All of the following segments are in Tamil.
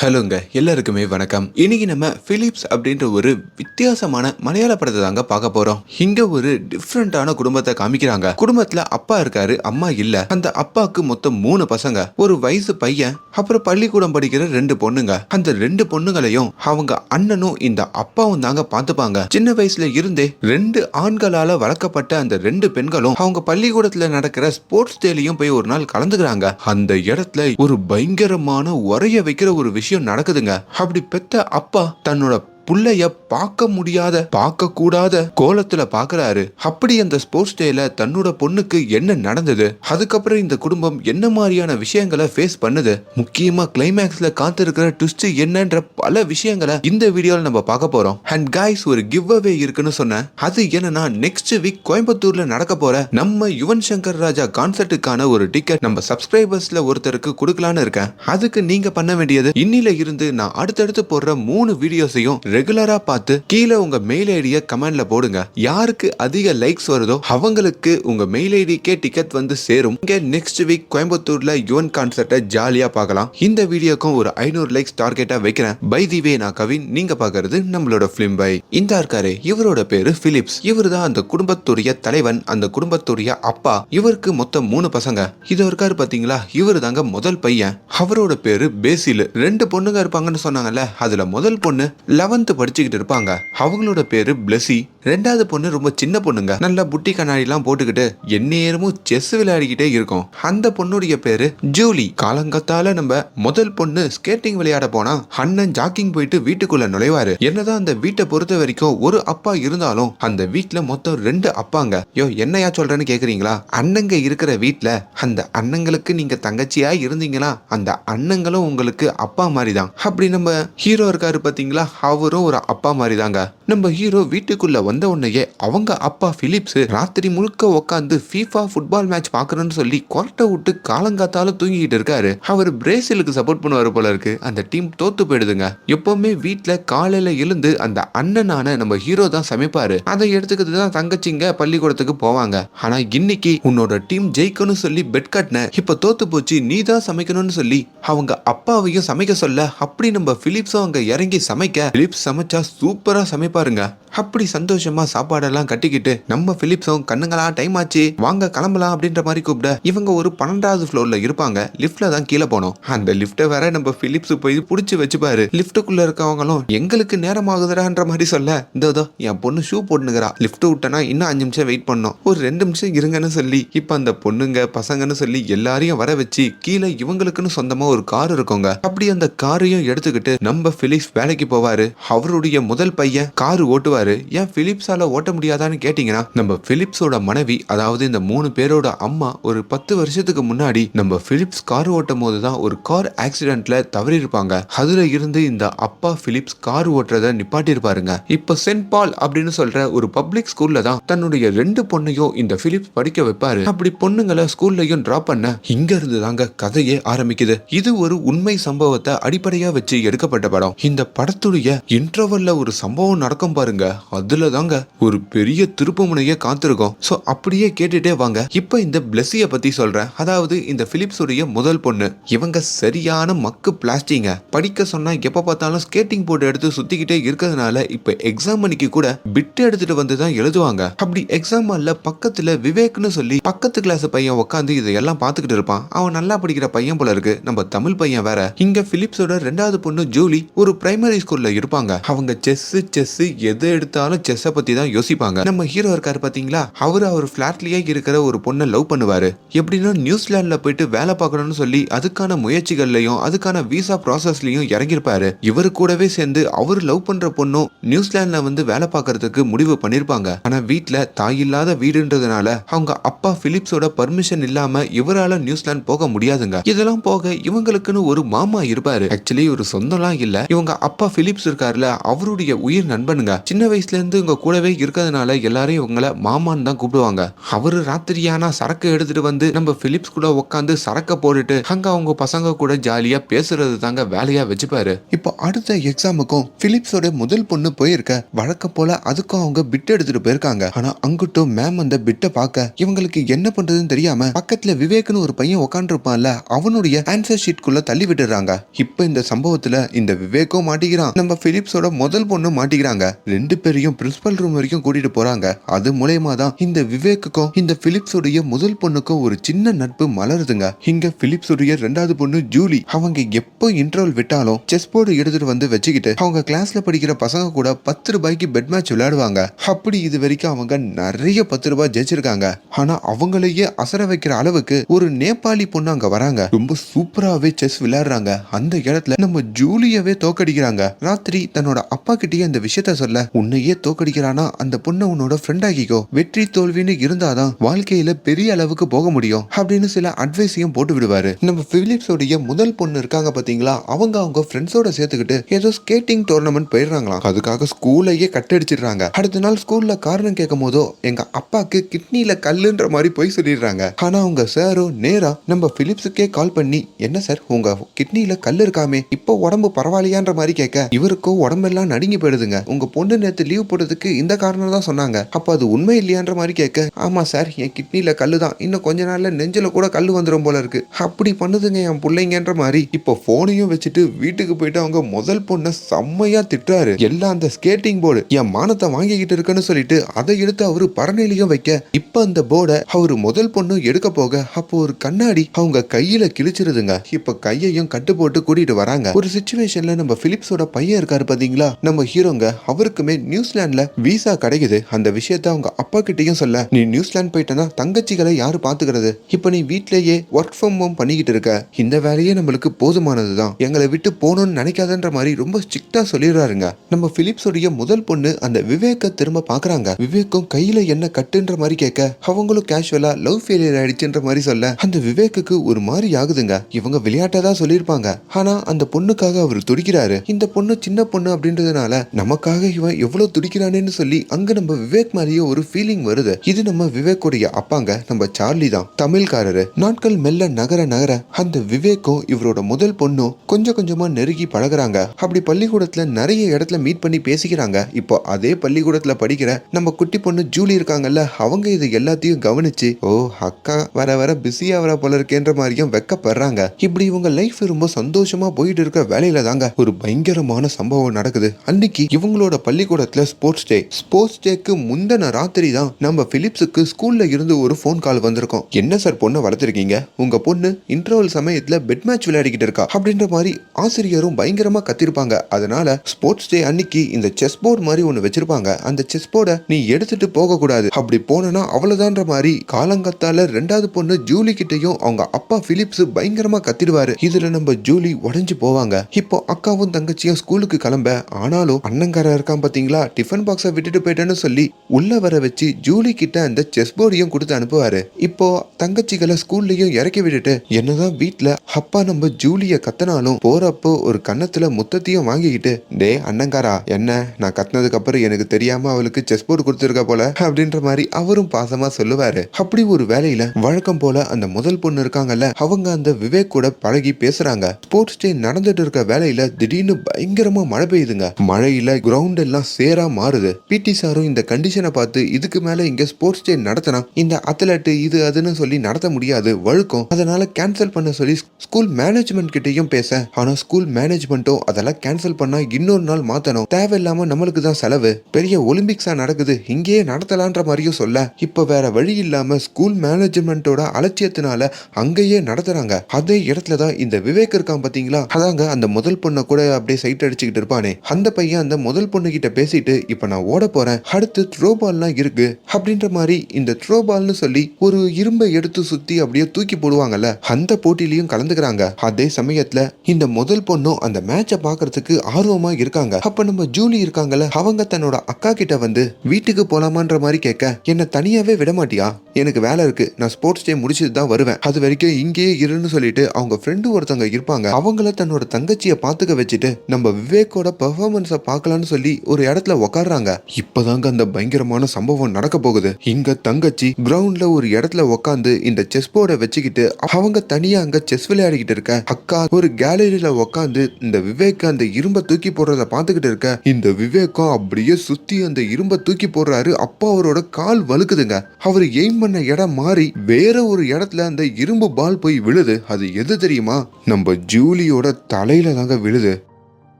ஹலோங்க எல்லாருக்குமே வணக்கம். இன்னைக்கு நம்ம பிலிப்ஸ் அப்படின்ற ஒரு வித்தியாசமான மலையாள படத்தை தாங்க பார்க்க போறோம். இங்க ஒரு டிஃப்ரெண்டான குடும்பத்தை காமிக்கிறாங்க. குடும்பத்துல அப்பா இருக்காரு அம்மா இல்ல. அந்த அப்பாவுக்கு மொத்தம் மூணு பசங்க. ஒரு வயசு பையன் அப்புறம் பள்ளிக்கூடம் படிக்கிற ரெண்டு பொண்ணுங்க. அந்த ரெண்டு பொண்ணுங்களையும் அவங்க அண்ணனும் இந்த அப்பாவும் தாங்க பார்த்துப்பாங்க. சின்ன வயசுல இருந்தே ரெண்டு ஆண்களால வளர்க்கப்பட்ட அந்த ரெண்டு பெண்களும் அவங்க பள்ளிக்கூடத்துல நடக்கிற ஸ்போர்ட்ஸ் டேலையும் போய் ஒரு நாள் கலந்துக்கிறாங்க. அந்த இடத்துல ஒரு பயங்கரமான உரைய வைக்கிற ஒரு விஷயம் நடக்குதுங்க. அப்படி பெத்த அப்பா தன்னோட புள்ளைய பார்க்க முடியாத பார்க்க கூடாத கோலத்துல பாக்குறாரு அப்படி அந்த ஸ்போர்ட்ஸ் டேல தன்னோட பொண்ணுக்கு என்ன நடந்தது? அதுக்கப்புறம் இந்த குடும்பம் என்ன மாதிரியான விஷயங்களை ஃபேஸ் பண்ணுது? முக்கியமா கிளைமேக்ஸ்ல காத்திருக்கிற ட்விஸ்ட் என்னன்ற பல விஷயங்களை இந்த வீடியோல நம்ம பார்க்க போறோம். அண்ட் கைஸ் ஒரு கிவ் அவே இருக்குன்னு சொன்னேன். அது என்னன்னா நெக்ஸ்ட் வீக் கோயம்புத்தூர்ல நடக்க போற நம்ம யுவன் சங்கர் ராஜா கான்சர்ட்டுக்கான ஒரு டிக்கெட் நம்ம சப்ஸ்கிரைபர்ஸ்ல ஒருத்தருக்கு கொடுக்கலான்னு இருக்கேன். அதுக்கு நீங்க பண்ண வேண்டியது இன்னில இருந்து நான் அடுத்தடுத்து போடுற மூணு வீடியோஸையும் ரெகுலரா பார்த்து கீழே உங்க மெயில் ஐடிய கமெண்ட்ல போடுங்க. யாருக்கு அதிக லைக்ஸ் வருதோ அவங்களுக்கு உங்க மெயில் ஐடிக்கே டிக்கெட் வந்து சேரும். இங்க நெக்ஸ்ட் வீக் கோயம்புத்தூர்ல யுவன் கான்சர்ட்டை ஜாலியா பார்க்கலாம். இந்த வீடியோக்கும் ஒரு ஐநூறு லைக்ஸ் டார்கெட்டா வைக்கிறேன். பை தி வே நான் கவின். நீங்க பாக்குறது நம்மளோட பிலிம் பை இந்த இருக்காரு இவரோட பேரு பிலிப்ஸ் இவர் தான் அந்த குடும்பத்துடைய தலைவன் அந்த குடும்பத்துடைய அப்பா. இவருக்கு மொத்தம் மூணு பசங்க. இது இருக்காரு பாத்தீங்களா? இவர் தாங்க முதல் பையன். அவரோட பேரு பேசில் ரெண்டு பொண்ணுங்க இருப்பாங்கன்னு சொன்னாங்கல்ல அதுல முதல் பொண்ணு லெவன்த் படிச்சுக்கிட்டு இருப்பாங்க. அவங்களோட பேரு பிளஸி ரெண்டாவது பொண்ணு ரொம்ப சின்ன பொண்ணுங்க. நல்லா புட்டி கண்ணாடி எல்லாம் போட்டுக்கிட்டு எந்நேரமும் செஸ் விளையாடிக்கிட்டே இருக்கும். அந்த பொண்ணுடைய பேரு ஜூலி காலங்கத்தால நம்ம முதல் பொண்ணு ஸ்கேட்டிங் விளையாட போனா அண்ணன் ஜாக்கிங் போயிட்டு வீட்டுக்குள்ள நுழைவாரு. என்னதான் அந்த வீட்டை பொறுத்த வரைக்கும் ஒரு அப்பா இருந்தாலும் அந்த வீட்டுல மொத்தம் ரெண்டு அப்பாங்க. யோ என்னையா சொல்றேன்னு கேக்குறீங்களா? அண்ணங்க இருக்கிற வீட்டுல அந்த அண்ணங்களுக்கு நீங்க தங்கச்சியா இருந்தீங்களா அந்த அண்ணங்களும் உங்களுக்கு அப்பா மாதிரி தான் அப்படி நம்ம ஹீரோ இருக்காரு பாத்தீங்களா? ஹீரோ ஒரு அப்பா மாதிரி தாங்க நம்ம ஹீரோ வீட்டுக்குள்ள வந்த உடனேயே அவங்க அப்பா பிலிப்ஸ் ராத்திரி முழுக்க உட்காந்து ஃபீஃபா ஃபுட்பால் மேட்ச் பாக்குறேன்னு சொல்லி கொரட்டை விட்டு காலங்காத்தால தூங்கிட்டு இருக்காரு. அவர் பிரேசிலுக்கு சப்போர்ட் பண்ணுவாரு போல இருக்கு. அந்த டீம் தோத்து போயிடுதுங்க. எப்பவுமே வீட்டுல காலையில எழுந்து அந்த அண்ணனான நம்ம ஹீரோ தான் சமைப்பாரு. அதை எடுத்துக்கிட்டு தான் தங்கச்சிங்க பள்ளிக்கூடத்துக்கு போவாங்க. ஆனா இன்னைக்கு உன்னோட டீம் ஜெயிக்கணும்னு சொல்லி பெட் கட்டின இப்ப தோத்து போச்சு நீ தான் சமைக்கணும்னு சொல்லி அவங்க அப்பாவையும் சமைக்க சொல்ல அப்படி நம்ம பிலிப்ஸும் அங்க இறங்கி சமைக்க பிலிப்ஸ் சமைச்சா சூப்பராக சமைப்பாருங்க. அப்படி சந்தோஷமா சாப்பாடெல்லாம் கட்டிக்கிட்டு நம்ம பிலிப்ஸும் கண்ணுங்களா டைம் ஆச்சு வாங்க கிளம்பலாம் அப்படின்ற மாதிரி கூப்பிட இவங்க ஒரு பன்னெண்டாவது ஃப்ளோர்ல இருப்பாங்க. லிஃப்ட்ல தான் கீழே போனோம். அந்த லிஃப்ட்டை வேற நம்ம பிலிப்ஸ் போய் புடிச்சு வச்சுப்பாரு. லிஃப்ட்டுக்குள்ள இருக்கவங்களும் எங்களுக்கு நேரம் ஆகுதுடான்ற மாதிரி சொல்ல இந்த இதோ என் பொண்ணு ஷூ போட்டுனுக்கிறா. லிஃப்ட் விட்டனா இன்னும் அஞ்சு நிமிஷம் வெயிட் பண்ணோம். ஒரு ரெண்டு நிமிஷம் இருங்கன்னு சொல்லி இப்ப அந்த பொண்ணுங்க பசங்கன்னு சொல்லி எல்லாரையும் வர வச்சு கீழே இவங்களுக்குன்னு சொந்தமா ஒரு கார் இருக்குங்க. அப்படி அந்த காரையும் எடுத்துக்கிட்டு நம்ம பிலிப்ஸ் வேலைக்கு போவாரு. அவருடைய முதல் பையன் கார் ஓட்டுவார். ஏன் பிலிப்ஸால ஓட்ட முடியாதான்னு கேட்டீங்கன்னா நம்ம பிலிப்ஸோட மனைவி அதாவது இந்த மூணு பேரோட அம்மா ஒரு பத்து வருஷத்துக்கு முன்னாடி நம்ம பிலிப்ஸ் கார் ஓட்டும் போது தான் ஒரு கார் ஆக்சிடென்ட்ல தவறி இருப்பாங்க அதுல இருந்து இந்த அப்பா பிலிப்ஸ் கார் ஓட்டுறத நிப்பாட்டிருப்பாருங்க இப்ப சென்ட் பால் அப்படின்னு சொல்ற ஒரு பப்ளிக் ஸ்கூல்ல தான் தன்னுடைய ரெண்டு பொண்ணையும் இந்த பிலிப்ஸ் படிக்க வைப்பாரு. அப்படி பொண்ணுங்களை ஸ்கூல்லையும் டிராப் பண்ண இங்க இருந்து தாங்க கதையே ஆரம்பிக்குது. இது ஒரு உண்மை சம்பவத்தை அடிப்படையா வச்சு எடுக்கப்பட்ட படம். இந்த படத்துடைய இன்டர்வல்ல ஒரு சம்பவம் நடக்கும் பாருங்க. அதுல தாங்க ஒரு பெரிய திருப்பமுனையே காத்திருக்கோம். ஸோ சோ அப்படியே கேட்டுட்டே வாங்க. இப்ப இந்த பிளஸிய பத்தி சொல்றேன். அதாவது இந்த பிலிப்ஸுடைய முதல் பொண்ணு. இவங்க சரியான மக்கு பிளாஸ்டிங்க படிக்க சொன்னா எப்ப பார்த்தாலும் ஸ்கேட்டிங் போர்டு எடுத்து சுத்திக்கிட்டே இருக்கிறதுனால இப்ப எக்ஸாம் மணிக்கு கூட பிட் எடுத்துட்டு வந்து தான் எழுதுவாங்க. அப்படி எக்ஸாம் ஹால்ல பக்கத்துல விவேக்னு சொல்லி பக்கத்து கிளாஸ் பையன் உட்காந்து இதையெல்லாம் பார்த்துக்கிட்டு இருப்பான். அவன் நல்லா படிக்கிற பையன் போல இருக்கு. நம்ம தமிழ் பையன் வேற. இங்க பிலிப்ஸோட ரெண்டாவது பொண்ணு ஜூலி ஒரு பிரைமரி ஸ்கூல்ல இருப்பாங்க. அவங்க செஸ் செஸ் எது எடுத்தாலும் செஸ்ஸை பத்தி தான் யோசிப்பாங்க. நம்ம ஹீரோ இருக்காரு பாத்தீங்களா? அவரு அவர் பிளாட்லயே இருக்கிற ஒரு பொண்ணை லவ் பண்ணுவாரு. எப்படின்னா நியூசிலாந்துல போயிட்டு வேலை பார்க்கணும்னு சொல்லி அதுக்கான முயற்சிகள்லயும் அதுக்கான விசா ப்ராசஸ்லயும் இறங்கியிருப்பாரு. இவரு கூடவே சேர்ந்து அவர் லவ் பண்ற பொண்ணும் நியூசிலாந்துல வந்து வேலை பார்க்கறதுக்கு முடிவு பண்ணிருப்பாங்க ஆனா வீட்டுல தாய் இல்லாத வீடுன்றதுனால அவங்க அப்பா பிலிப்ஸோட பர்மிஷன் இல்லாம இவரால நியூசிலாந்து போக முடியாதுங்க. இதெல்லாம் போக இவங்களுக்குன்னு ஒரு மாமா இருப்பாரு. ஆக்சுவலி ஒரு சொந்தம்லாம் இல்ல. இவங்க அப்பா பிலிப்ஸ் இருக்காருல அவருடைய உயிர் நண்பனுங்க. சின்ன வயசுலேருந்து இங்கே இவங்க கூடவே இருக்கிறதுனால எல்லாரையும் இவங்கள மாமான்னு தான் கூப்பிடுவாங்க. அவர் ராத்திரியானா சரக்கு எடுத்துட்டு வந்து நம்ம பிலிப்ஸ் கூட உட்காந்து சரக்கை போட்டுட்டு அங்க அவங்க பசங்க கூட ஜாலியா பேசுறது தாங்க வேலையா வச்சுப்பாரு. இப்போ அடுத்த எக்ஸாமுக்கும் பிலிப்ஸோட முதல் பொண்ணு போயிருக்க. வழக்கம் போல அதுக்கும் அவங்க பிட் எடுத்துட்டு போயிருக்காங்க. ஆனா அங்கிட்டும் மேம் அந்த பிட்டை பார்க்க இவங்களுக்கு என்ன பண்றதுன்னு தெரியாம பக்கத்துல விவேக்னு ஒரு பையன் உட்காந்துருப்பான்ல அவனுடைய ஆன்சர் ஷீட்குள்ள தள்ளி விட்டுறாங்க. இப்போ இந்த சம்பவத்துல இந்த விவேக்கும் மாட்டிக்கிறான். நம்ம பிலிப்ஸோட முதல் பொண்ணு மாட்டிக்கிறாங்க. ரெண்டு பேரையும் பிரின்சிபல் ரூம் வரைக்கும் கூட்டிட்டு போறாங்க. அது மூலயமா தான் இந்த விவேக்குக்கும் இந்த பிலிப்ஸோடைய முதல் பொண்ணுக்கும் ஒரு சின்ன நட்பு மலருதுங்க. இங்க பிலிப்ஸோடைய ரெண்டாவது பொண்ணு ஜூலி அவங்க எப்போ இன்டர்வல் விட்டாலும் செஸ் போர்டு எடுத்துட்டு வந்து வச்சுக்கிட்டு அவங்க கிளாஸ்ல படிக்கிற பசங்க கூட பத்து ரூபாய்க்கு பெட் மேட்ச் விளையாடுவாங்க. அப்படி இது வரைக்கும் அவங்க நிறைய பத்து ரூபாய் ஜெயிச்சிருக்காங்க. ஆனா அவங்களையே அசர வைக்கிற அளவுக்கு ஒரு நேபாளி பொண்ணு அங்க வராங்க. ரொம்ப சூப்பராவே செஸ் விளையாடுறாங்க. அந்த இடத்துல நம்ம ஜூலியவே தோக்கடிக்கிறாங்க. ராத்திரி தன்னோட அப்பா கிட்டேயே இந்த விஷயத்த சொல்ல உன்னையே தோக்கடிக்கிறானா? அந்த பொண்ணை உன்னோட ஃப்ரெண்ட் ஆகிக்கோ வெற்றி தோல்வின்னு இருந்தாதான் வாழ்க்கையில பெரிய அளவுக்கு போக முடியும் அப்படின்னு சில அட்வைஸையும் போட்டு விடுவாரு. நம்ம பிலிப்ஸோடைய முதல் பொண்ணு இருக்காங்க பாத்தீங்களா? அவங்க அவங்க ஃப்ரெண்ட்ஸோட சேர்த்துக்கிட்டு ஏதோ ஸ்கேட்டிங் டோர்னமெண்ட் போயிடுறாங்களாம். அதுக்காக ஸ்கூலையே கட்டடிச்சிடுறாங்க. அடுத்த நாள் ஸ்கூல்ல காரணம் கேட்கும் போதோ எங்க அப்பாக்கு கிட்னில கல்லுன்ற மாதிரி போய் சொல்லிடுறாங்க. ஆனா அவங்க சாரும் நேரா நம்ம பிலிப்ஸுக்கே கால் பண்ணி என்ன சார் உங்க கிட்னில கல் இருக்காமே. இப்போ உடம்பு பரவாயில்லையான்ற மாதிரி கேட்க இவருக்கோ உடம்பெல்லாம் நடுங்கி போயிடுதுங்க. உங்க பொண்ணு நேத்து லீவ் போட்டதுக்கு இந்த காரணம் தான் சொன்னாங்க. அப்ப அது உண்மை இல்லையான்ற மாதிரி கேட்க ஆமா சார் என் கிட்னில கல்லு தான் இன்னும் கொஞ்ச நாள்ல நெஞ்சில் கூட கல் வந்துடும் போல இருக்கு. அப்படி பண்ணுதுங்க என் பிள்ளைங்கன்ற மாதிரி. இப்போ போனையும் வச்சுட்டு வீட்டுக்கு போயிட்டு அவங்க முதல் பொண்ணை செம்மையா திட்டுறாரு. எல்லாம் அந்த ஸ்கேட்டிங் போர்டு என் மானத்தை வாங்கிக்கிட்டு இருக்குன்னு சொல்லிட்டு அதை எடுத்து அவரு பரணிலையும் வைக்க இப்போ அந்த போர்டை அவரு முதல் பொண்ணு எடுக்க போக அப்போ ஒரு கண்ணாடி அவங்க கையில கிழிச்சிருதுங்க. இப்ப கையையும் கட்டு போட்டு கூட்டிட்டு வராங்க. ஒரு சுச்சுவேஷன்ல நம்ம பிலிப்ஸோட பையன் இருக்காரு பாத்தீங்களா? நம்ம ஹீரோங்க அவருக்குமே நியூசிலாந்துல விசா கிடைக்குது. அந்த விஷயத்த அவங்க அப்பா கிட்டயும் சொல்ல. நீ நியூசிலாந்து போயிட்டனா தங்கச்சிகளை யாரு பாத்துக்கிறது? இப்ப நீ வீட்லயே ஒர்க் ஃப்ரம் ஹோம் பண்ணிக்கிட்டு இருக்க. இந்த வேலையே நம்மளுக்கு போதுமானதுதான். எங்களை விட்டு போகணும்னு நினைக்காதன்ற மாதிரி ரொம்ப ஸ்ட்ரிக்டா சொல்லிடுறாருங்க. நம்ம பிலிப்ஸோடைய முதல் பொண்ணு அந்த விவேக்க திரும்ப பாக்குறாங்க. விவேக்கும் கையில என்ன கட்டுன்ற மாதிரி கேட்க அவங்களும் கேஷுவலா லவ் ஃபெயிலியர் ஆயிடுச்சுன்ற மாதிரி சொல்ல. அந்த விவேக்குக்கு ஒரு மாதிரி ஆகுதுங்க. இவங்க விளையாட்டா தான் சொல்லியிருப்பாங்க. ஆனா அந்த பொண்ணுக்காக அவர் துடிக்கிறாரு. இந்த பொண்ணு சின்ன பொண்ணு அப்படின்றதுனால நமக்காக இவன் எவ்வளவு துடிக்கிறானேன்னு சொல்லி அங்க நம்ம விவேக் மாதிரியே ஒரு ஃபீலிங் வருது. இது நம்ம விவேக்குடைய அப்பாங்க நம்ம சார்லி தான் தமிழ்காரரு. நாட்கள் மெல்ல நகர நகர அந்த விவேக்கும் இவரோட முதல் பொண்ணும் கொஞ்சம் கொஞ்சமா நெருங்கி பழகுறாங்க. அப்படி பள்ளிக்கூடத்துல நிறைய இடத்துல மீட் பண்ணி பேசிக்கிறாங்க. இப்போ அதே பள்ளிக்கூடத்துல படிக்கிற நம்ம குட்டி பொண்ணு ஜூலி இருக்காங்கல்ல அவங்க இது எல்லாத்தையும் கவனிச்சு ஓ அக்கா வர வர பிஸி வர போல இருக்கேன்ற மாதிரியும் வெக்கப்படுறாங்க. இப்படி இவங்க லைஃப் ரொம்ப சந்தோஷமா போயிட்டு இருக்க வேலையில தாங்க ஒரு பயங்கரமான சம்பவம் நடக்குது. அன்னைக்கு இவங்களோட பள்ளிக்கூடத்துல ஸ்போர்ட்ஸ் டே ஸ்போர்ட்ஸ் டேக்கு முந்தின ராத்திரி தான் நம்ம பிலிப்ஸுக்கு ஸ்கூல்ல இருந்து ஒரு ஃபோன் கால் வந்திருக்கோம். என்ன சார் பொண்ணை வளர்த்துருக்கீங்க? உங்க பொண்ணு இன்டர்வல் சமயத்துல பெட் மேட்ச் விளையாடிக்கிட்டு இருக்கா? அப்படின்ற மாதிரி ஆசிரியரும் பயங்கரமா கத்திருப்பாங்க. அதனால ஸ்போர்ட்ஸ் டே அன்னைக்கு இந்த செஸ் போர்டு மாதிரி ஒன்று வச்சிருப்பாங்க. அந்த செஸ் போர்டை நீ எடுத்துட்டு போக கூடாது. அப்படி போனா அவ்வளவுதான்ற மாதிரி காலங்கத்தால ரெண்டாவது பொண்ணு ஜூலி கிட்டையும் அவங்க அப்பா பிலிப்ஸ் பயங்கரமா கத்திடுவாரு. இதுல நம்ம ஜூலி உடஞ்சு போவாங்க. இப்போ அக்காவும் தங்கச்சியும் ஸ்கூலுக்கு கிளம்ப. ஆனாலும் அண்ணங்கார இருக்கான் பாத்தீங்களா? டிஃபன் பாக்ஸை விட்டுட்டு போயிட்டேன்னு சொல்லி உள்ள வர வச்சு ஜூலி கிட்ட அந்த செஸ் போர்டையும் கொடுத்து அனுப்புவாரு. இப்போ தங்கச்சிகளை ஸ்கூல்லையும் இறக்கி விட்டுட்டு என்னதான் வீட்டுல அப்பா நம்ம ஜூலிய கத்தனாலும் போறப்போ ஒரு கன்னத்துல முத்தத்தையும் வாங்கிக்கிட்டு டே அண்ணங்காரா என்ன? நான் கத்தினதுக்கு அப்புறம் எனக்கு தெரியாம அவளுக்கு செஸ் போர்டு கொடுத்துருக்க போல? அப்படின்ற மாதிரி அவரும் பாசமா சொல்லுவாரு. அப்படி ஒரு வேலையில வழக்கம் போல அந்த முதல் பொண்ணு இருக்காங்கல்ல அவங்க அந்த விவேக் கூட பழகி பேசுறாங்க. ஸ்போர்ட்ஸ் டே நடந்துட்டு இருக்க வேலையில திடீர்னு பயங்கரமா மழை பெய்யுதுங்க. மழையில கிரவுண்ட் எல்லாம் சேரா மாறுது. பிடி சாரும் இந்த கண்டிஷனை பார்த்து இதுக்கு மேல இங்க ஸ்போர்ட்ஸ் டே நடத்தினா இந்த அத்லெட் இது அதுன்னு சொல்லி நடத்த முடியாது வழுக்கும். அதனால கேன்சல் பண்ண சொல்லி ஸ்கூல் மேனேஜ்மெண்ட் கிட்டேயும் பேச. ஆனா ஸ்கூல் மேனேஜ்மெண்ட்டும் அதெல்லாம் கேன்சல் பண்ணா இன்னொரு நாள் மாத்தணும். தேவையில்லாம நம்மளுக்கு தான் செலவு. பெரிய ஒலிம்பிக்ஸா நடக்குது. இங்கேயே நடத்தலான்ற மாதிரியும் சொல்ல. இப்ப வேற வழி இல்லாம ஸ்கூல் மேனேஜ்மெண்ட்டோட அலட்சியத்தினால அங்கேயே நடத்துறாங்க. அதே இடத்துல தான் இந்த விவேக் இருக்கான் பாத்தீங்களா? அதாங்க அந்த முதல் பொண்ணை கூட அப்படியே சைட் அடிச்சுக்கிட்டு இருப்பானே. அந்த பையன் அந்த முதல் பொண்ணு கிட்ட பேசிட்டு இப்ப நான் ஓட போறேன். அடுத்து த்ரோ பால்லாம் இருக்கு. அப்படின்ற மாதிரி இந்த த்ரோ பால்னு சொல்லி ஒரு இரும்பை எடுத்து சுத்தி அப்படியே தூக்கி போடுவாங்கல்ல அந்த போட்டிலையும் கலந்துக்கிறாங்க. அதே சமயத்துல இந்த முதல் பொண்ணும் அந்த மேட்சை பார்க்கறதுக்கு ஆர்வமா இருக்காங்க. அப்ப நம்ம ஜூலி இருக்காங்கல்ல அவங்க தன்னோட அக்கா கிட்ட வந்து வீட்டுக்கு போலாமான்ற மாதிரி கேட்க என்ன தனியாவே விட மாட்டியா? எனக்கு வேலை இருக்கு. நான் ஸ்போர்ட்ஸ் டே முடிச்சுட்டு தான் வருவேன். அது வரைக்கும் இங்கேயே இருன்னு சொல்லிட்டு அவங்க ஃப்ரெண்டு ஒருத்தவங்க இருப்பாங்க. அவங்கள தன்னோட தங்கச்சியை பாத்துக்க வச்சுட்டு நம்ம விவேக்கோட பெர்ஃபார்மன்ஸை பார்க்கலாம்னு சொல்லி ஒரு இடத்துல உக்காடுறாங்க இப்பதாங்க அந்த பயங்கரமான சம்பவம் நடக்க போகுது. இங்க தங்கச்சி கிரவுண்ட்ல ஒரு இடத்துல உக்காந்து இந்த செஸ் போர்டை வச்சுக்கிட்டு அவங்க தனியா அங்க செஸ் விளையாடிக்கிட்டு இருக்க. அக்கா ஒரு கேலரியில உக்காந்து இந்த விவேக் அந்த இரும்பை தூக்கி போடுறத பாத்துக்கிட்டு இருக்க. இந்த விவேகம் அப்படியே சுத்தி அந்த இரும்பை தூக்கி போடுறாரு. அப்பா அவரோட கால் வலுக்குதுங்க அவர் எய்ம் பண்ண இடம் மாறி வேற ஒரு இடத்துல அந்த இரும்பு பால் போய் விழுது. அது எது தெரியுமா? நம்ம ஜூலியோட தலையில தாங்க விழுது.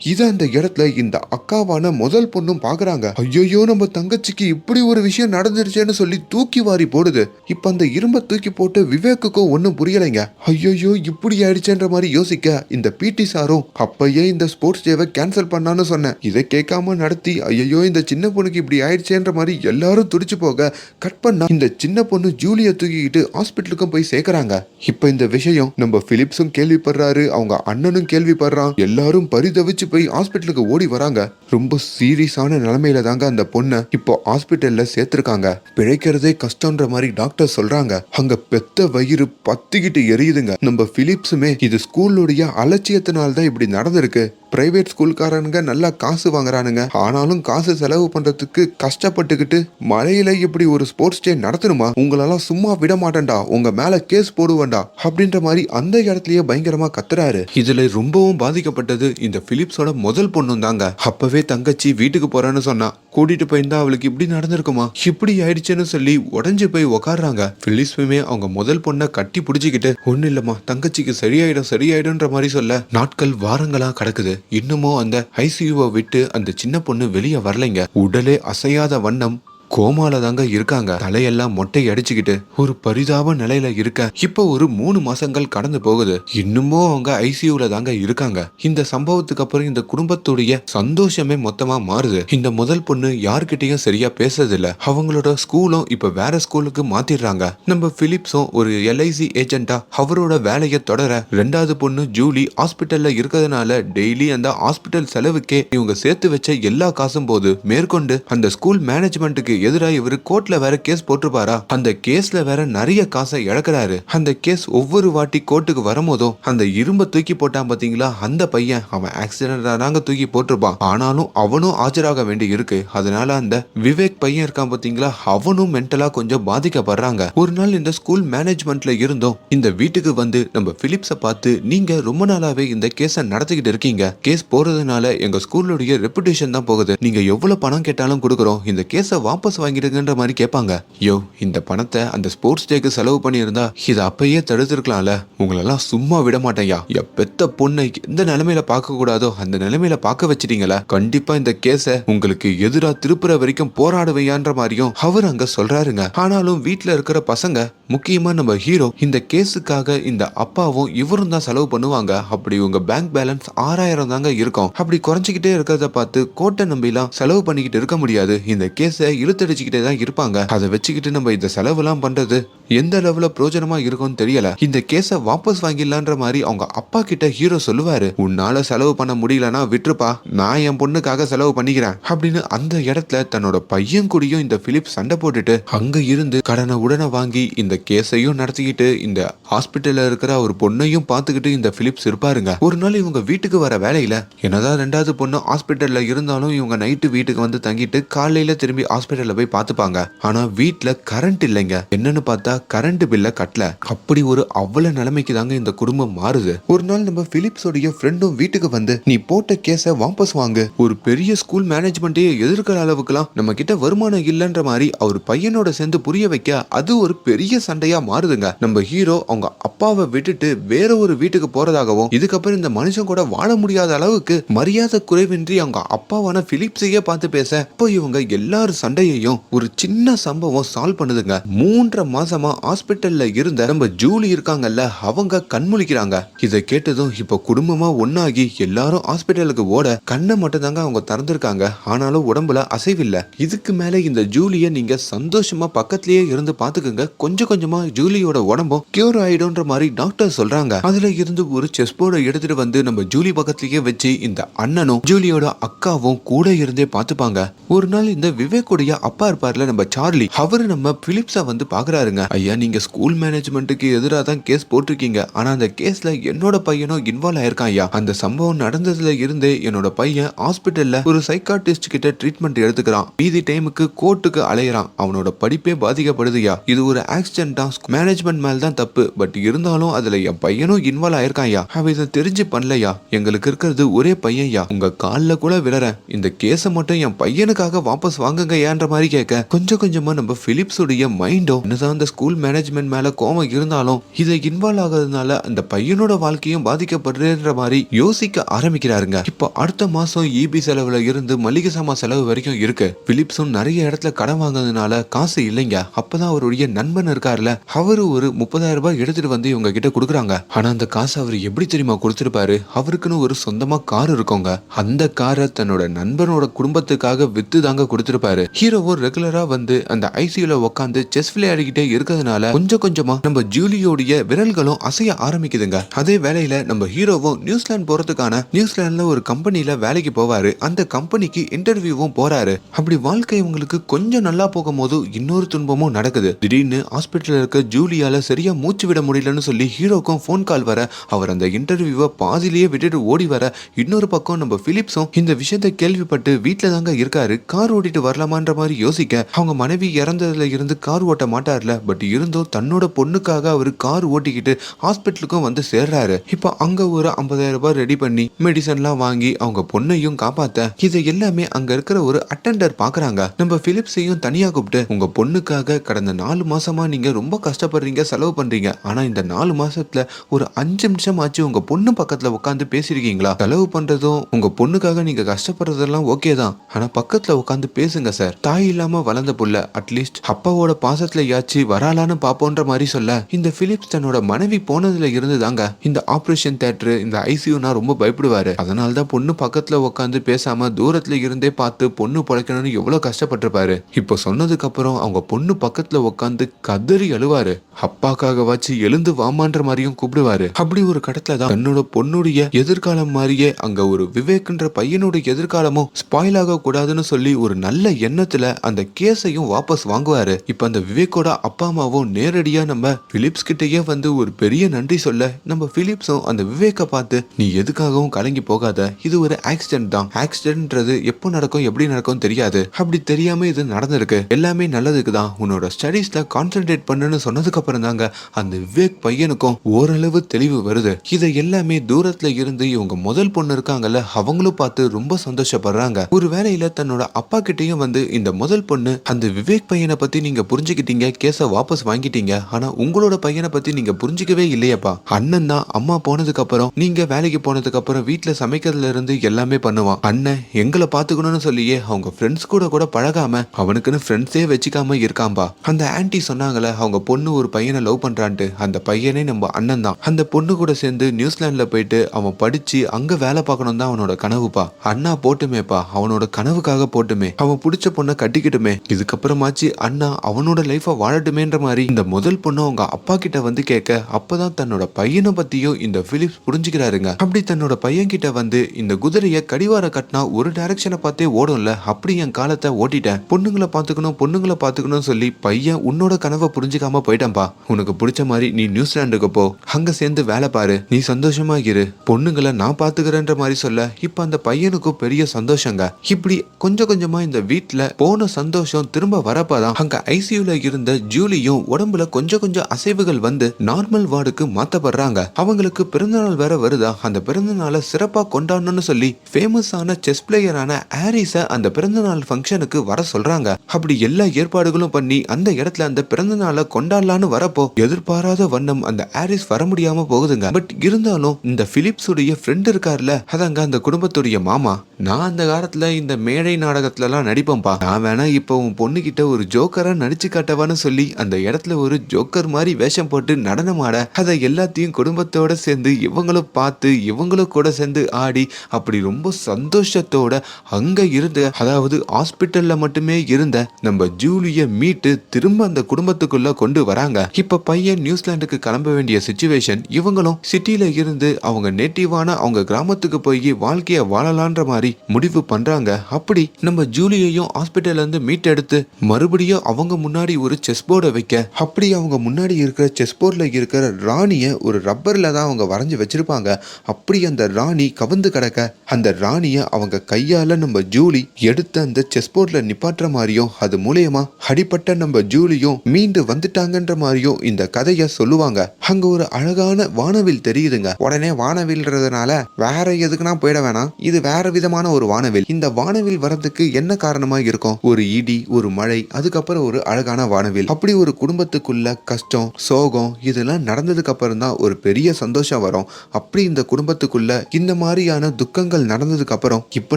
இதை அந்த இடத்துல இந்த அக்காவான முதல் பொண்ணும் பாக்குறாங்க. ஐயோ நம்ம தங்கச்சிக்கு இப்படி ஒரு விஷயம் நடந்துருச்சேன்னு சொல்லி தூக்கி வாரி போடுது. இப்ப அந்த இரும்ப தூக்கி போட்டு விவேக்குக்கும் ஒன்னும் புரியலைங்க. ஐயோ இப்படி ஆயிடுச்சேன்ற மாதிரி யோசிக்க இந்த பிடி சாரும் அப்பயே இந்த ஸ்போர்ட்ஸ் டேவை கேன்சல் பண்ணான்னு சொன்னேன். இதை கேட்காம நடத்தி ஐயோ இந்த சின்ன பொண்ணுக்கு இப்படி ஆயிடுச்சேன்ற மாதிரி எல்லாரும் துடிச்சு போக கட் பண்ணா இந்த சின்ன பொண்ணு ஜூலிய தூக்கிக்கிட்டு ஹாஸ்பிட்டலுக்கும் போய் சேர்க்கறாங்க. இப்ப இந்த விஷயம் நம்ம பிலிப்ஸும் கேள்விப்படுறாரு அவங்க அண்ணனும் கேள்விப்படுறான் எல்லாரும் பரிதவிச்சு போய் ஹாஸ்பிட்டலுக்கு ஓடி வராங்க. ரொம்ப சீரியஸான நிலைமையில தாங்க அந்த பொண்ணை இப்போ ஹாஸ்பிட்டல்ல சேர்த்திருக்காங்க. பிழைக்கிறதே கஷ்டம்ன்ற மாதிரி டாக்டர் சொல்றாங்க. அங்க பெத்த வயிறு பத்திக்கிட்டு எரியுதுங்க. நம்ம பிலிப்ஸுமே இது ஸ்கூலுடைய அலட்சியத்தினால்தான் இப்படி நடந்திருக்கு. பிரைவேட் ஸ்கூல்காரனுங்க நல்லா காசு வாங்குறானுங்க. ஆனாலும் காசு செலவு பண்றதுக்கு கஷ்டப்பட்டுக்கிட்டு மழையில இப்படி ஒரு ஸ்போர்ட்ஸ் டே நடத்தணுமா? உங்களெல்லாம் சும்மா விட மாட்டேன்டா. உங்க மேல கேஸ் போடுவேன்டா. அப்படின்ற மாதிரி அந்த இடத்துலயே பயங்கரமா கத்துறாரு. இதுல ரொம்பவும் பாதிக்கப்பட்டது இந்த பிலிப்ஸோட முதல் பொண்ணும் தாங்க அப்பவே தங்கச்சி வீட்டுக்கு போறேன்னு சொன்னா கூட்டிட்டு போயிருந்தா அவளுக்கு இப்படி நடந்திருக்குமா? இப்படி ஆயிடுச்சுன்னு சொல்லி உடஞ்சு போய் உக்காடுறாங்க பிலிப்ஸுமே அவங்க முதல் பொண்ணை கட்டி பிடிச்சிக்கிட்டு ஒன்னும் இல்லம்மா தங்கச்சிக்கு சரியாயிடும் சரியாயிடும்ன்ற மாதிரி சொல்ல நாட்கள் வாரங்களா கிடக்குது. இன்னுமோ அந்த ஐசியூவை விட்டு அந்த சின்ன பொண்ணு வெளியே வரலைங்க. உடலே அசையாத வண்ணம் கோமால தாங்க இருக்காங்க. தலையெல்லாம் மொட்டை அடிச்சுக்கிட்டு ஒரு பரிதாப நிலையில இருக்க. இப்போ ஒரு மூணு மாசங்கள் கடந்து போகுது. இன்னுமோ அவங்க ஐசியூல தாங்க இருக்காங்க. இந்த சம்பவத்துக்கு அப்புறம் இந்த குடும்பத்துடைய சந்தோஷமே மொத்தமா மாறுது. இந்த முதல் பொண்ணு யார்கிட்டயும் சரியா பேசுறதில்ல. அவங்களோட ஸ்கூலும் இப்ப வேற ஸ்கூலுக்கு மாத்திடுறாங்க. நம்ம பிலிப்ஸும் ஒரு எல்ஐசி ஏஜென்ட்டா அவரோட வேலையை தொடர ரெண்டாவது பொண்ணு ஜூலி ஹாஸ்பிட்டல்ல இருக்கிறதுனால டெய்லி அந்த ஹாஸ்பிட்டல் செலவுக்கே இவங்க சேர்த்து வச்ச எல்லா காசும் போது மேற்கொண்டு அந்த ஸ்கூல் மேனேஜ்மெண்ட்டுக்கு எதிராக இவர் கோர்ட்ல வேற கேஸ் போட்டிருப்பாரா? அந்த கேஸ்ல வேற நிறைய காசை இழக்கிறாரு. அந்த கேஸ் ஒவ்வொரு வாட்டி கோர்ட்டுக்கு வரும்போதும் அந்த இரும்ப தூக்கி போட்டான் பாத்தீங்களா? அந்த பையன் அவன் ஆக்சிடென்ட் தாங்க தூக்கி போட்டிருப்பான். ஆனாலும் அவனும் ஆஜராக வேண்டி இருக்கு அதனால அந்த விவேக் பையன் இருக்கான் பாத்தீங்களா? அவனும் மென்டலா கொஞ்சம் பாதிக்கப்படுறாங்க. ஒரு நாள் இந்த ஸ்கூல் மேனேஜ்மெண்ட்ல இருந்தும். இந்த வீட்டுக்கு வந்து நம்ம பிலிப்ஸை பார்த்து நீங்க ரொம்ப நாளாவே இந்த கேஸை நடத்திக்கிட்டு இருக்கீங்க. கேஸ் போறதுனால எங்க ஸ்கூலுடைய ரெப்புடேஷன் தான் போகுது. நீங்க எவ்வளவு பணம் கேட்டாலும் கொடுக்குறோம். இந்த கேஸை வாபஸ் வாங்கிடுங்கன்ற மாதிரி கேட்பாங்க. யோ இந்த பணத்தை அந்த ஸ்போர்ட்ஸ் டேக்கு செலவு பண்ணியிருந்தா இதை அப்பயே தடுத்துருக்கலாம்ல. உங்களெல்லாம் சும்மா விட மாட்டேயா என் பெத்த பொண்ணை எந்த நிலைமையில பார்க்க கூடாதோ அந்த நிலைமையில பார்க்க வச்சிட்டீங்களா. கண்டிப்பா இந்த கேஸை உங்களுக்கு எதிரா திருப்புற வரைக்கும் போராடுவையான்ற மாதிரியும் அவர் அங்க சொல்றாருங்க. ஆனாலும் வீட்டுல இருக்கிற பசங்க முக்கியமா நம்ம ஹீரோ இந்த கேஸுக்காக இந்த அப்பாவும் இவரும் தான் செலவு பண்ணுவாங்க. அப்படி உங்க பேங்க் பேலன்ஸ் ஆறாயிரம் தாங்க இருக்கும். அப்படி குறைஞ்சிக்கிட்டே இருக்கிறத பார்த்து கோட்டை நம்பிலாம் செலவு பண்ணிக்கிட்டு இருக்க முடியாது. இந்த கேஸை இழுத்தடிச்சுக்கிட்டே தான் இருப்பாங்க. அதை வச்சுக்கிட்டு நம்ம இந்த செலவுலாம் பண்றது எந்த அளவுல பிரயோஜனமா இருக்கும்னு தெரியல. இந்த கேஸை வாபஸ் வாங்கிடலான்ற மாதிரி அவங்க அப்பா கிட்ட ஹீரோ சொல்லுவாரு. உன்னால செலவு பண்ண முடியலன்னா விட்டுருப்பா. நான் என் பொண்ணுக்காக செலவு பண்ணிக்கிறேன். அப்படின்னு அந்த இடத்துல தன்னோட பையன் கூடயும் இந்த பிலிப் சண்டை போட்டுட்டு அங்க இருந்து கடனை உடனே வாங்கி இந்த கேஸையும் நடத்திக்கிட்டு இந்த ஹாஸ்பிட்டல்ல இருக்கிற ஒரு பொண்ணையும் பார்த்துக்கிட்டு இந்த பிலிப்ஸ் இருப்பாருங்க ஒரு நாள் இவங்க வீட்டுக்கு வர வேலையில என்னதான் ரெண்டாவது பொண்ணு ஹாஸ்பிட்டல்ல இருந்தாலும் இவங்க நைட்டு வீட்டுக்கு வந்து தங்கிட்டு காலையில திரும்பி ஹாஸ்பிட்டல்ல போய் பார்த்துப்பாங்க. ஆனா வீட்டுல கரண்ட் இல்லைங்க. என்னன்னு பார்த்தா கரண்ட் பில்ல கட்டல. அப்படி ஒரு அவ்வளவு நிலைமைக்கு தாங்க இந்த குடும்பம் மாறுது. ஒரு நாள் நம்ம பிலிப்ஸோடைய ஃப்ரெண்டும் வீட்டுக்கு வந்து நீ போட்ட கேஸை வாபஸ் வாங்கு. ஒரு பெரிய ஸ்கூல் மேனேஜ்மெண்ட்டே எதிர்க்கிற அளவுக்குலாம் நம்ம கிட்ட வருமானம் இல்லைன்ற மாதிரி அவர் பையனோட சேர்ந்து புரிய வைக்க அது ஒரு பெரிய சண்டையா மாறுதுங்க. நம்ம ஹீரோ அவங்க அப்பாவை விட்டுட்டு வேற ஒரு வீட்டுக்கு போறதாகவும் இதுக்கப்புறம் இந்த மனுஷன் கூட வாழ முடியாத அளவுக்கு மரியாதை குறைவின்றி அவங்க அப்பாவான பிலிப்ஸையே பார்த்து பேச இப்போ இவங்க எல்லாரும் சண்டையை சண்டையையும் ஒரு சின்ன சம்பவம் சால்வ் பண்ணுதுங்க. மூன்றரை மாசமா ஹாஸ்பிட்டல்ல இருந்த நம்ம ஜூலி இருக்காங்கல்ல அவங்க கண்முழிக்கிறாங்க. இதை கேட்டதும் இப்போ குடும்பமா ஒன்னாகி எல்லாரும் ஹாஸ்பிட்டலுக்கு ஓட கண்ணை மட்டும் தாங்க அவங்க திறந்திருக்காங்க. ஆனாலும் உடம்புல அசைவில்லை. இதுக்கு மேல இந்த ஜூலிய நீங்க சந்தோஷமா பக்கத்திலேயே இருந்து பாத்துக்கோங்க கொஞ்சம் கொஞ்சமா ஜூலியோட உடம்பும் கியூர் ஆயிடும்ன்ற மாதிரி டாக்டர் சொல்றாங்க. அதுல இருந்து ஒரு செஸ் போர்டை எடுத்துட்டு வந்து நம்ம ஜூலி பக்கத்துலயே வச்சு இந்த அண்ணனும் ஜூலியோட அக்காவும் கூட இருந்தே பார்த்துப்பாங்க. ஒரு நாள் இந்த விவேக்குடைய அப்பா இருப்பார்ல நம்ம சார்லி. அவரு நம்ம பிலிப்ஸா வந்து பாக்குறாருங்க ஐயா நீங்க ஸ்கூல் மேனேஜ்மெண்ட்டுக்கு எதிராக தான் கேஸ் போட்டிருக்கீங்க. ஆனா அந்த கேஸ்ல என்னோட பையனும் இன்வால்வ் ஆயிருக்கான் ஐயா. அந்த சம்பவம் நடந்ததுல இருந்தே என்னோட பையன் ஹாஸ்பிட்டல்ல ஒரு சைக்காட்டிஸ்ட் கிட்ட ட்ரீட்மெண்ட் எடுத்துக்கிறான். மீதி டைமுக்கு கோர்ட்டுக்கு அலையிறான். அவனோட படிப்பே பாதிக்கப்படுதுயா இது ஒரு ஆக்சிடென்ட் தான். மேனேஜ்மெண்ட் மேல தான் தப்பு. பட் இருந்தாலும் அதுல என் பையனும் இன்வால்வ் ஆயிருக்கான் ஐயா. அவன் இதை தெரிஞ்சு பண்ணலையா எங்களுக்கு இருக்கிறது ஒரே பையன் ஐயா. உங்க கால்ல கூட விழறேன். இந்த கேஸை மட்டும் என் பையனுக்காக வாபஸ் வாங்குங்க ஏன்ற மாதிரி கேட்க கொஞ்சம் கொஞ்சமா நம்ம பிலிப்ஸுடைய மைண்டும் என்னதான் அந்த ஸ்கூல் மேனேஜ்மெண்ட் மேல கோவம் இருந்தாலும் இதை இன்வால்வ் ஆகிறதுனால அந்த பையனோட வாழ்க்கையும் பாதிக்கப்படுறேன்ற மாதிரி யோசிக்க ஆரம்பிக்கிறாருங்க. இப்போ அடுத்த மாசம் இபி செலவுல இருந்து மளிகை சாமான் செலவு வரைக்கும் இருக்கு. பிலிப்ஸும் நிறைய இடத்துல கடன் வாங்கினதுனால காசு இல்லைங்க. அப்பதான் அவருடைய நண்பன் இருக்காருல அவரு ஒரு முப்பதாயிரம் ரூபாய் எடுத்துட்டு வந்து இவங்க கிட்ட கொடுக்குறாங்க. ஆனா அந்த காசு அவர் எப்படி தெரியுமா கொடுத்துருப்பாரு? அவருக்குன்னு ஒரு சொந்தமா கார் இருக்குங்க. அந்த காரை தன்னோட நண்பனோட குடும்பத்துக்காக வித்து தாங்க கொடுத்துருப்பாரு. ஹீரோ ஹீரோவும் ரெகுலரா வந்து அந்த ஐசியூல உட்காந்து செஸ் விளையாடிக்கிட்டே இருக்கிறதுனால கொஞ்சம் கொஞ்சமா நம்ம ஜூலியோடைய விரல்களும் அசைய ஆரம்பிக்குதுங்க. அதே வேலையில நம்ம ஹீரோவும் நியூசிலாந்து போறதுக்கான நியூசிலாந்துல ஒரு கம்பெனில வேலைக்கு போவாரு. அந்த கம்பெனிக்கு இன்டர்வியூவும் போறாரு. அப்படி வாழ்க்கை உங்களுக்கு கொஞ்சம் நல்லா போகும்போது இன்னொரு துன்பமும் நடக்குது. திடீர்னு ஹாஸ்பிட்டல் இருக்க ஜூலியால சரியா மூச்சு விட முடியலன்னு சொல்லி ஹீரோக்கும் ஃபோன் கால் வர அவர் அந்த இன்டர்வியூவை பாதிலேயே விட்டுட்டு ஓடி வர இன்னொரு பக்கம் நம்ம பிலிப்ஸும் இந்த விஷயத்தை கேள்விப்பட்டு வீட்டில் தாங்க இருக்காரு. கார் ஓட்டிட்டு வரலாமான்ற மாதிரி யோசிக்க அவங்க மனைவி இறந்ததுல இருந்து கார் ஓட்ட மாட்டார்ல. பட் இருந்தும் தன்னோட பொண்ணுக்காக அவர் கார் ஓட்டிக்கிட்டு ஹாஸ்பிட்டலுக்கும் வந்து சேர்றாரு. இப்போ அங்க ஒரு ஐம்பதாயிரம் ரூபாய் ரெடி பண்ணி மெடிசன்லாம் வாங்கி அவங்க பொண்ணையும் காப்பாத்த இதை எல்லாமே அங்க இருக்கிற ஒரு அட்டெண்டர் பாக்குறாங்க. நம்ம பிலிப்ஸையும் தனியா கூப்பிட்டு உங்க பொண்ணுக்காக கடந்த நாலு மாசமா நீங்க ரொம்ப கஷ்டப்படுறீங்க செலவு பண்றீங்க. ஆனா இந்த நாலு மாசத்துல ஒரு அஞ்சு நிமிஷம் ஆச்சு உங்க பொண்ணு பக்கத்துல உட்காந்து பேசிருக்கீங்களா செலவு பண்றதும் உங்க பொண்ணுக்காக நீங்க கஷ்டப்படுறதெல்லாம் ஓகே தான். ஆனா பக்கத்துல உட்காந்து பேசுங்க சார். தாய் இல்லாம வளர்ந்த புள்ள அட்லீஸ்ட் அப்பாவோட பாசத்துல யாச்சு வராலான்னு பாப்போன்ற மாதிரி சொல்ல இந்த பிலிப்ஸ் தன்னோட மனைவி போனதுல இருந்து தாங்க இந்த ஆபரேஷன் தேட்டர் இந்த ஐசியூனா ரொம்ப பயப்படுவாரு. அதனால தான் பொண்ணு பக்கத்துல உட்காந்து பேசாம தூரத்துல இருந்தே பார்த்து பொண்ணு பிழைக்கணும்னு எவ்வளவு கஷ்டப்பட்டிருப்பாரு. இப்போ சொன்னதுக்கு அப்புறம் அவங்க பொண்ணு பக்கத்துல உட்காந்து கதறி அழுவாரு. அப்பாக்காக வச்சு எழுந்து வாமான்ற மாதிரியும் கூப்பிடுவாரு. அப்படி ஒரு கடத்துல தான் தன்னோட பொண்ணுடைய எதிர்காலம் மாதிரியே அங்க ஒரு விவேக்ன்ற பையனுடைய எதிர்காலமும் ஸ்பாயில் ஆக கூடாதுன்னு சொல்லி ஒரு நல்ல எண்ணத்துல அந்த கேஸையும் வாபஸ் வாங்குவாரு. இப்ப அந்த விவேக்கோட அப்பா அம்மாவும் நேரடியா நம்ம பிலிப்ஸ் கிட்டயே வந்து ஒரு பெரிய நன்றி சொல்ல நம்ம பிலிப்ஸும் அந்த விவேக்கை பார்த்து நீ எதுக்காகவும் கலங்கி போகாத. இது ஒரு ஆக்சிடென்ட் தான். ஆக்சிடென்ட்ன்றது எப்போ நடக்கும் எப்படி நடக்கும் தெரியாது. அப்படி தெரியாம இது நடந்திருக்கு. எல்லாமே நல்லதுக்கு தான். உன்னோட ஸ்டடீஸ்ல கான்சென்ட்ரேட் பண்ணுன்னு சொன்னதுக்கு அப்புறம் தாங்க அந்த விவேக் பையனுக்கும் ஓரளவு தெளிவு வருது. இதை எல்லாமே தூரத்துல இருந்து இவங்க முதல் பொண்ணு இருக்காங்கல்ல அவங்களும் பார்த்து ரொம்ப சந்தோஷப்படுறாங்க. ஒரு வேலையில தன்னோட அப்பா கிட்டயும் வந்து இந்த முதல் பொண்ணு அந்த விவேக் பையனை பத்தி நீங்க புரிஞ்சுக்கிட்டீங்க கேஸ வாபஸ் வாங்கிட்டீங்க. ஆனா உங்களோட பையனை பத்தி நீங்க புரிஞ்சுக்கவே இல்லையப்பா. அண்ணன் தான் அம்மா போனதுக்கு அப்புறம் நீங்க வேலைக்கு போனதுக்கு அப்புறம் வீட்டுல சமைக்கிறதுல இருந்து எல்லாமே பண்ணுவான். அண்ணன் எங்களை பாத்துக்கணும்னு சொல்லியே அவங்க ஃப்ரெண்ட்ஸ் கூட கூட பழகாம அவனுக்குன்னு ஃப்ரெண்ட்ஸே வச்சுக்காம இருக்காம்பா. அந்த ஆன்ட்டி சொன்னாங்களே அவங்க பொண்ணு ஒரு பையனை லவ் பண்றான்ட்டு. அந்த பையனே நம்ம அண்ணன் தான். அந்த பொண்ணு கூட சேர்ந்து நியூசிலாந்துல போயிட்டு அவன் படிச்சு அங்க வேலை பார்க்கணும் தான் அவனோட கனவுப்பா. அண்ணா போட்டுமேப்பா அவனோட கனவுக்காக போட்டுமே. அவன் பிடிச்ச பொண்ணை கட்டிக்கிட்டுமே. இதுக்கப்புறமாச்சு அண்ணா அவனோட லைஃபை வாழட்டுமேன்ற மாதிரி இந்த முதல் பொண்ணு அவங்க அப்பா கிட்ட வந்து கேட்க அப்பதான் தன்னோட பையனை பத்தியும் இந்த பிலிப்ஸ் புரிஞ்சுக்கிறாருங்க. அப்படி தன்னோட பையன் கிட்ட வந்து இந்த குதிரையை கடிவார கட்டினா ஒரு டைரக்ஷனை பார்த்தே ஓடும்ல. அப்படி என் காலத்தை ஓட்டிட்டேன். பொண்ணுங்களை பார்த்துக்கணும் பொண்ணுங்களை பார்த்துக்கணும் சொல்லி பையன் உன்னோட கனவை புரிஞ்சுக்காம போயிட்டான்பா. உனக்கு பிடிச்ச மாதிரி நீ நியூசிலாந்துக்கு போ. அங்க சேர்ந்து வேலை பாரு. நீ சந்தோஷமா இரு. பொண்ணுங்களை நான் பாத்துக்கிறேன்ற மாதிரி சொல்ல இப்ப அந்த பையனுக்கும் பெரிய சந்தோஷங்க. இப்படி கொஞ்சம் கொஞ்சமா இந்த வீட்டுல போன சந்தோஷம் திரும்ப வரப்பதான் அங்க ஐசியூல இருந்த ஜூலியும் உடம்புல கொஞ்சம் கொஞ்சம் அசைவுகள் வந்து நார்மல் வார்டுக்கு மாத்தப்படுறாங்க. அவங்களுக்கு பிறந்தநாள் வேற வருதா? அந்த பிறந்தநாளை சிறப்பா கொண்டாடணும்னு சொல்லி ஃபேமஸான செஸ் பிளேயரான ஹாரிஸ அந்த பிறந்தநாள் ஃபங்க்ஷனுக்கு வர சொல்றாங்க. அப்படி எல்லா ஏற்பாடுகளும் பண்ணி அந்த இடத்துல அந்த பிறந்தநாளை கொண்டாடலான்னு வரப்போ எதிர்பாராத வண்ணம் அந்த ஹாரிஸ் வர முடியாம போகுதுங்க. பட் இருந்தாலும் இந்த பிலிப்ஸ் உடைய ஃப்ரெண்ட் இருக்கார்ல அதாங்க அந்த குடும்பத்துடைய மாமா. நான் அந்த காலத்துல இந்த மேடை நாடகத்துல எல்லாம் நடிப்பேன்பா. நான் வேணா இப்போ உன் பொண்ணுகிட்ட ஒரு ஜோக்கரா நடிச்சு காட்டவான்னு சொல்லி அந்த இடத்துல ஒரு ஜோக்கர் மாதிரி வேஷம் போட்டு நடனமாட அதை எல்லாத்தையும் குடும்பத்தோட சேர்ந்து இவங்களும் பார்த்து இவங்களும் கூட சேர்ந்து ஆடி அப்படி ரொம்ப சந்தோஷத்தோட அங்க இருந்த அதாவது ஹாஸ்பிட்டல்ல மட்டுமே இருந்த நம்ம ஜூலிய மீட்டு திரும்ப அந்த குடும்பத்துக்குள்ள கொண்டு வராங்க. இப்ப பையன் நியூசிலாந்துக்கு கிளம்ப வேண்டிய சுச்சுவேஷன் இவங்களும் சிட்டியில இருந்து அவங்க நேட்டிவான அவங்க கிராமத்துக்கு போய் வாழ்க்கைய வாழலான்ற மாதிரி முடிவு பண்றாங்க. அப்படி நம்ம ஜூலியையும் ஹாஸ்பிட்டல் இருந்து மீட்டெடுத்து மறுபடியும் அவங்க முன்னாடி ஒரு செஸ் போர்டை வைக்க அப்படி அவங்க முன்னாடி இருக்கிற செஸ் போர்டில் இருக்கிற ராணியை ஒரு ரப்பர்ல தான் அவங்க வரைஞ்சு வச்சிருப்பாங்க. அப்படி அந்த ராணி கவுந்து கிடக்க அந்த ராணியை அவங்க கையால நம்ம ஜூலி எடுத்து அந்த செஸ் போர்டில் நிப்பாட்டுற மாதிரியும் அது மூலயமா அடிப்பட்ட நம்ம ஜூலியும் மீண்டு வந்துட்டாங்கன்ற மாதிரியும் இந்த கதையை சொல்லுவாங்க. அங்க ஒரு அழகான வானவில் தெரியுதுங்க. உடனே வானவில்ன்றதுனால வேற எதுக்குன்னா போயிட வேணாம். இது வேற விதமான ஒரு வானவில். இந்த வானவில் வரதுக்கு என்ன காரணமா இருக்கும்? ஒரு இடி ஒரு மழை அதுக்கப்புறம் ஒரு அழகான வானவில். அப்படி ஒரு குடும்பத்துக்குள்ள கஷ்டம் சோகம் இதெல்லாம் நடந்ததுக்கு அப்புறம் தான் ஒரு பெரிய சந்தோஷம் வரும். அப்படி இந்த குடும்பத்துக்குள்ள இந்த மாதிரியான துக்கங்கள் நடந்ததுக்கு அப்புறம் இப்ப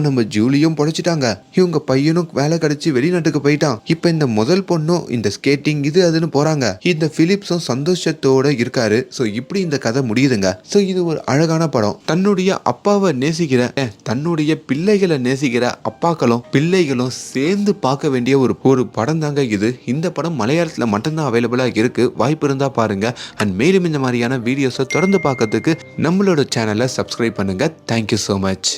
நம்ம ஜூலியும் பொழைச்சிட்டாங்க. இவங்க பையனும் வேலை கிடைச்சு வெளிநாட்டுக்கு போயிட்டான். இப்ப இந்த முதல் பொண்ணும் இந்த ஸ்கேட்டிங் இது அதுன்னு போறாங்க. இந்த பிலிப்ஸும் சந்தோஷத்தோட இருக்காரு. சோ இப்படி இந்த கதை முடியுதுங்க. சோ இது ஒரு அழகான படம். தன்னுடைய அப்பாவை நேசிக்கிற தன்னுடைய பிள்ளைகளை நேசிக்கிற அப்பாக்களும் பிள்ளைகளும் சேர்ந்து பார்க்க வேண்டிய ஒரு ஒரு படம் தாங்க இது. இந்த படம் மலையாளத்துல மட்டும்தான் அவைலபிளா இருக்கு. வாய்ப்பு இருந்தா பாருங்க. அண்ட் மேலும் இந்த மாதிரியான வீடியோஸை தொடர்ந்து பார்க்கறதுக்கு நம்மளோட சேனலை சப்ஸ்கிரைப் பண்ணுங்க. Thank you so much